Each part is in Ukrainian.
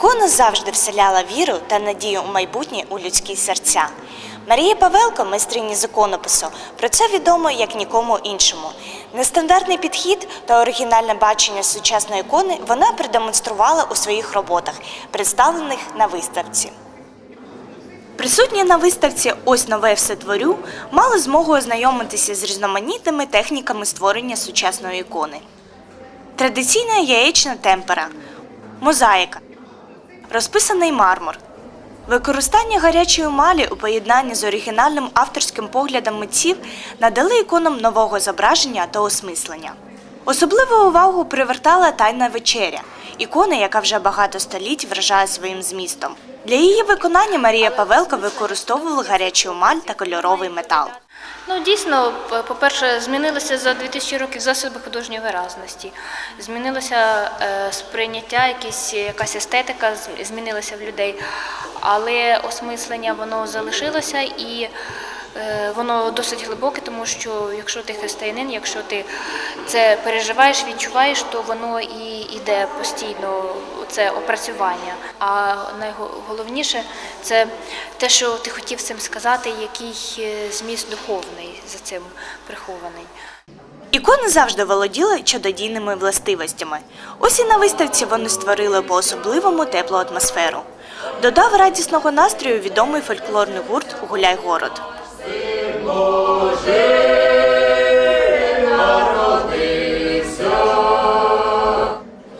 Ікона завжди вселяла віру та надію у майбутнє у людські серця. Марія Павелко, майстрині з іконопису, про це відомо як нікому іншому. Нестандартний підхід та оригінальне бачення сучасної ікони вона продемонструвала у своїх роботах, представлених на виставці. Присутні на виставці Ось нове все творю мали змогу ознайомитися з різноманітними техніками створення сучасної ікони. Традиційна яєчна темпера, мозаїка, розписаний мармур, використання гарячої малі у поєднанні з оригінальним авторським поглядом митців надали іконам нового зображення та осмислення. Особливу увагу привертала тайна вечеря, ікона, яка вже багато століть вражає своїм змістом. Для її виконання Марія Павелко використовувала гарячу маль та кольоровий метал. Ну, дійсно, по-перше, змінилися за 2000 років засоби художньої виразності. Змінилося е, сприйняття, якісь, якась естетика змінилася в людей, але осмислення воно залишилося і воно досить глибоке, тому що якщо ти християнин, якщо ти це переживаєш, відчуваєш, то воно і йде постійно це опрацювання. А найголовніше це те, що ти хотів цим сказати, який е, зміст духовний за цим прихований. Ікони завжди володіли чудодійними властивостями. Ось і на виставці вони створили по особливому теплу атмосферу. Додав радісного настрою відомий фольклорний гурт Гуляй город.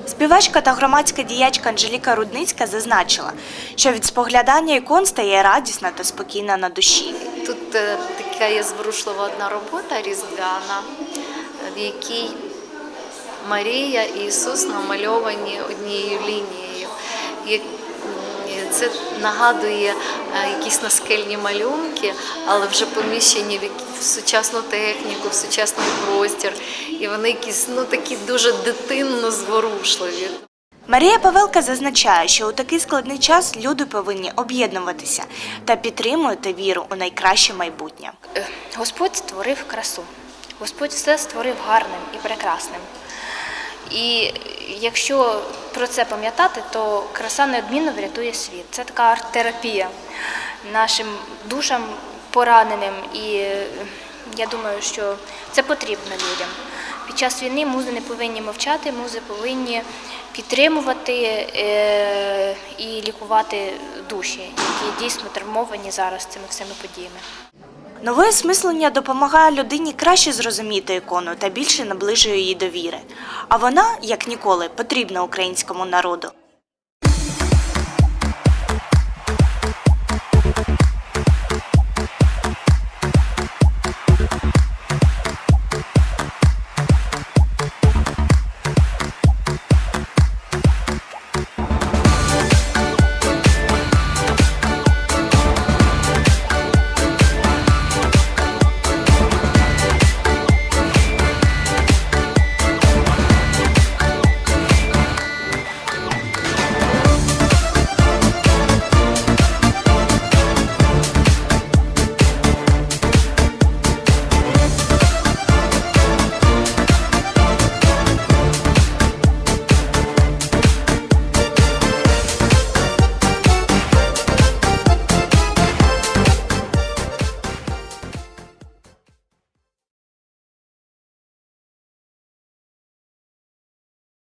Співачка та громадська діячка Анжеліка Рудницька зазначила, що від споглядання ікон стає радісна та спокійна на душі. Тут е, така є зворушлива одна робота різдвяна, в якій Марія і Ісус намальовані однією лінією. Це нагадує е, якісь наскельні малюнки, але вже поміщені в, сучасну техніку, в сучасний простір. І вони якісь ну, такі дуже дитинно зворушливі. Марія Павелка зазначає, що у такий складний час люди повинні об'єднуватися та підтримувати віру у найкраще майбутнє. Е, Господь створив красу. Господь все створив гарним і прекрасним. І якщо про це пам'ятати, то краса неодмінно врятує світ. Це така арт-терапія нашим душам пораненим. І е, я думаю, що це потрібно людям. Під час війни музи не повинні мовчати, музи повинні підтримувати е, і лікувати душі, які дійсно травмовані зараз цими всіми подіями. Нове осмислення допомагає людині краще зрозуміти ікону та більше наближує її довіри. А вона, як ніколи, потрібна українському народу.